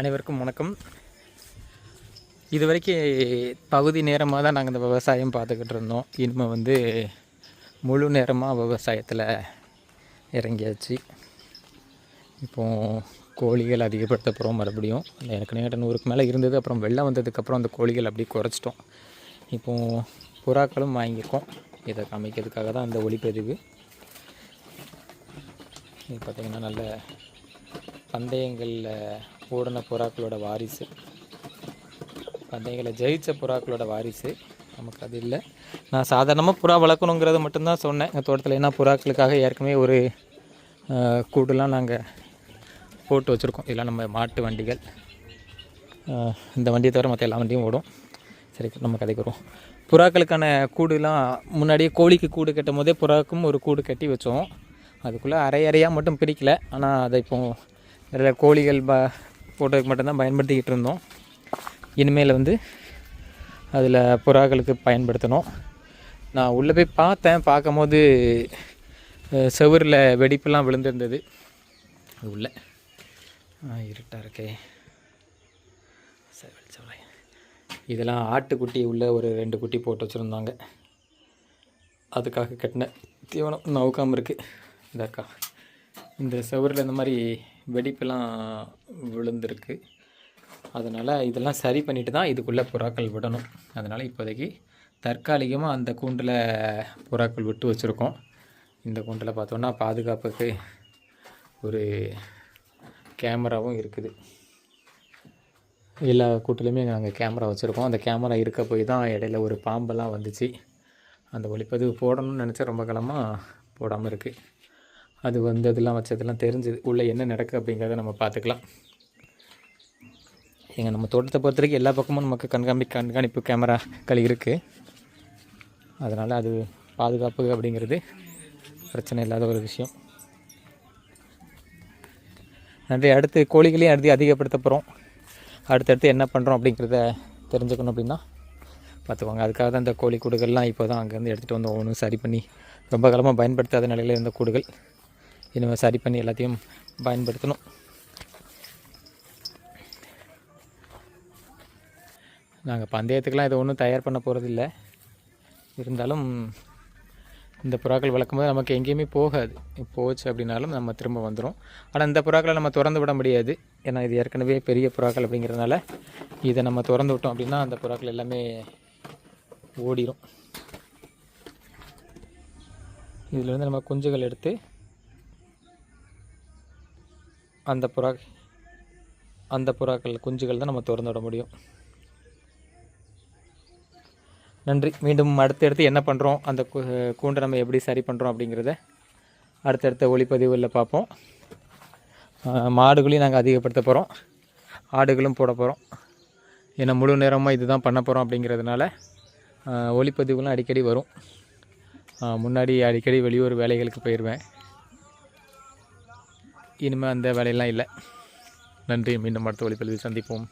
அனைவருக்கும் வணக்கம். இது வரைக்கும் பகுதி நேரமாக தான் நாங்கள் இந்த விவசாயம் பார்த்துக்கிட்டு இருந்தோம். இனிமேல் வந்து முழு நேரமாக விவசாயத்தில் இறங்கியாச்சு. இப்போ கோழிகள் அதிகப்படுத்த போகிறோம் மறுபடியும். எனக்கு நேர நூறுக்கு மேலே இருந்தது அப்புறம் வெள்ளம் வந்ததுக்கப்புறம் அந்த கோழிகள் அப்படியே குறைச்சிட்டோம். இப்போது புறாக்களும் வாங்கியிருக்கோம். இதை காமிக்கிறதுக்காக தான் அந்த ஒளிப்பதிவு. இது பார்த்திங்கன்னா நல்ல பந்தயங்களில் ஓடின புறாக்களோட வாரிசு. பந்தயங்களில் ஜெயித்த புறாக்களோட வாரிசு. நமக்கு அது இல்லை. நான் சாதாரணமாக புறா வளர்க்கணுங்கிறத மட்டும்தான் சொன்னேன். எங்கள் தோட்டத்தில் ஏன்னா புறாக்களுக்காக ஏற்கனவே ஒரு கூடுலாம் நாங்கள் போட்டு வச்சுருக்கோம். இதெல்லாம் நம்ம மாட்டு வண்டிகள். இந்த வண்டியை தவிர மற்ற எல்லா வண்டியும் ஓடும். சரி நம்ம கதைக்கு வருவோம் புறாக்களுக்கான கூடுலாம் முன்னாடியே கோழிக்கு கூடு கட்டும் போதே புறாவுக்கும் ஒரு கூடு கட்டி வச்சோம். அதுக்குள்ளே அரை அறையாக மட்டும் பிரிக்கலை. ஆனால் அதை இப்போ நிறைய கோழிகள் ப போட்டோக்கு மட்டும்தான் பயன்படுத்திக்கிட்டு இருந்தோம் இனிமேல் வந்து அதில் புறாக்களுக்கு பயன்படுத்தணும். நான் உள்ளே போய் பார்த்தேன் பார்க்கும்போது செவரில் வெடிப்புலாம் விழுந்திருந்தது. அது உள்ள இருட்டாக இருக்கே. சரி வெளிச்சம் இதெல்லாம் ஆட்டுக்குட்டி உள்ள ஒரு ரெண்டு குட்டி போட்டு வச்சுருந்தாங்க. அதுக்காக கட்டின தீவனம் நவுக்காமல் இருக்குது இதாக்கா இந்த செவரில் இந்த மாதிரி வெடிப்பெல்லாம் விழுந்திருக்கு. அதனால் இதெல்லாம் சரி பண்ணிட்டு தான் இதுக்குள்ளே புறாக்கள் விடணும். அதனால் இப்போதைக்கு தற்காலிகமாக அந்த கூண்டில் புறாக்கள் விட்டு வச்சுருக்கோம். இந்த கூண்டில் பார்த்தோன்னா பாதுகாப்புக்கு ஒரு கேமராவும் இருக்குது. எல்லா கூட்டிலையுமே நாங்கள் கேமரா வச்சுருக்கோம். அந்த கேமரா இருக்க போய் தான் இடையில ஒரு பாம்பெல்லாம் வந்துச்சு. அந்த ஒளிப்பதிவு போடணும்னு நினச்சா ரொம்ப காலமாக போடாமல் இருக்குது அது வந்ததெல்லாம் வச்சதெல்லாம் தெரிஞ்சுது. உள்ளே என்ன நடக்குது அப்படிங்கிறத நம்ம பார்த்துக்கலாம். எங்கள் நம்ம தோட்டத்தை பொறுத்த வரைக்கும் எல்லா பக்கமும் நமக்கு கண்காணி கண்காணிப்பு கேமராக்கள் இருக்குது அதனால் அது பாதுகாப்பு அப்படிங்கிறது பிரச்சனை இல்லாத ஒரு விஷயம். நன்றி. அடுத்து கோழிகளையும் அடுத்து அதிகப்படுத்த போகிறோம் அடுத்தடுத்து என்ன பண்ணுறோம் அப்படிங்கிறத தெரிஞ்சுக்கணும் அப்படின்னா பார்த்துக்கோங்க. அதுக்காக தான் இந்த கோழி கூடுகள்லாம் இப்போ தான் அங்கேருந்து எடுத்துகிட்டு வந்து ஒவ்வொன்றும் சரி பண்ணி ரொம்ப காலமாக பயன்படுத்தாத நிலையில் இருந்த கூடுகள். இனிமேல் சரி பண்ணி எல்லாத்தையும் பயன்படுத்தணும். நாங்கள் பந்தயத்துக்கெலாம் இதை ஒன்றும் தயார் பண்ண போகிறதில்ல இருந்தாலும் இந்த புறாக்கள் வளர்க்கும்போது நமக்கு எங்கேயுமே போகாது. போச்சு அப்படின்னாலும் நம்ம திரும்ப வந்துடும் ஆனால் இந்த புறாக்களை நம்ம திறந்து விட முடியாது. ஏன்னா இது ஏற்கனவே பெரிய புறாக்கள் அப்படிங்கிறதுனால இதை நம்ம திறந்து விட்டோம் அப்படின்னா அந்த புறாக்கள் எல்லாமே ஓடிடும் இதிலேருந்து நம்ம குஞ்சுகள் எடுத்து அந்த புறா அந்த புறாக்கள் குஞ்சுகள் தான் நம்ம திறந்து விட முடியும். நன்றி. மீண்டும் அடுத்தடுத்து என்ன பண்ணுறோம் அந்த கூண்டை நம்ம எப்படி சரி பண்ணுறோம் அப்படிங்கிறத அடுத்தடுத்த ஒளிப்பதிவுகளில் பார்ப்போம். மாடுகளையும் நாங்கள் அதிகப்படுத்த போகிறோம் ஆடுகளும் போட போகிறோம் ஏன்னா முழு நேரமாக இது தான் பண்ண போகிறோம் அப்படிங்கிறதுனால ஒளிப்பதிவுகளும் அடிக்கடி வரும். முன்னாடி அடிக்கடி வெளியூர் வேலைகளுக்கு போயிடுவேன் இனிமேல் அந்த வேலையெல்லாம் இல்லை. நன்றி. மீண்டும் அடுத்த ஒளிப்பதிவில் சந்திப்போம்.